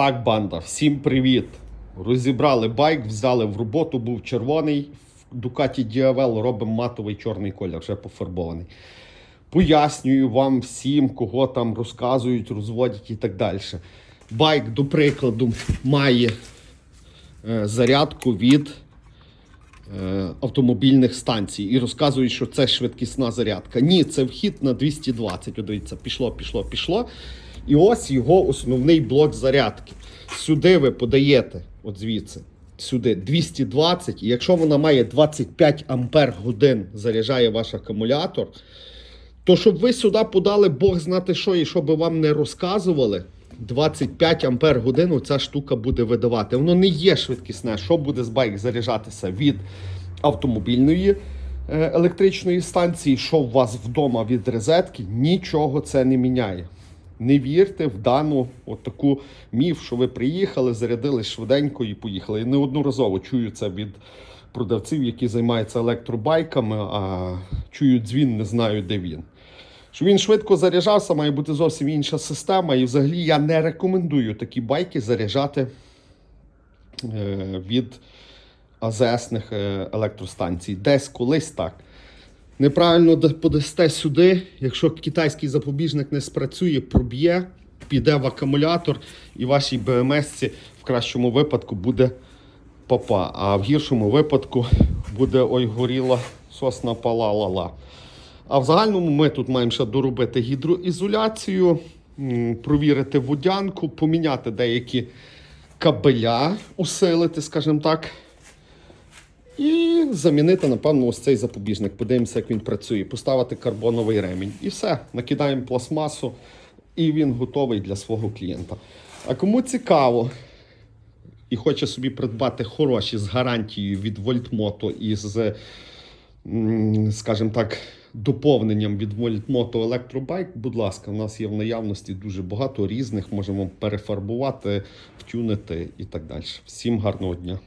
Так, банда, всім привіт! Розібрали байк, взяли в роботу, був червоний. В Ducati Diavel робимо матовий чорний колір, вже пофарбований. Пояснюю вам всім, кого там розказують, розводять і так далі. Байк, до прикладу, має е, зарядку від е, автомобільних станцій і розказують, що це швидкісна зарядка. Ні, це вхід на 220. От Дивіться, пішло, пішло, пішло. І ось його основний блок зарядки. Сюди ви подаєте, от звідси, сюди 220, і якщо вона має 25 ампер годин заряджає ваш акумулятор, то щоб ви сюди подали Бог знати що, і щоб вам не розказували, 25 ампер годину ця штука буде видавати. Воно не є швидкісне. Що буде з байк заряджатися від автомобільної е, електричної станції, що у вас вдома від розетки, нічого це не міняє. Не вірте в дану от таку міф, що ви приїхали, зарядили швиденько і поїхали. Я неодноразово чую це від продавців, які займаються електробайками, а чую дзвін, не знаю, де він. Що він швидко заряджався, має бути зовсім інша система. І взагалі я не рекомендую такі байки заряджати е, від АЗСних е, електростанцій. Десь колись так. Неправильно да- подасте сюди, якщо китайський запобіжник не спрацює, проб'є, піде в акумулятор, і вашій БМС в кращому випадку буде попа, а в гіршому випадку буде ой горіла сосна пала-ла-ла. А в загальному ми тут маємо ще доробити гідроізоляцію, провірити водянку, поміняти деякі кабеля, усилити, скажімо так. І замінити, напевно, ось цей запобіжник. Подивимося, як він працює. Поставити карбоновий ремінь. І все. Накидаємо пластмасу, і він готовий для свого клієнта. А кому цікаво і хоче собі придбати хороші з гарантією від Вольтмото і з, скажімо так, доповненням від Вольтмото електробайк, будь ласка, у нас є в наявності дуже багато різних. Можемо перефарбувати, втюнити і так далі. Всім гарного дня!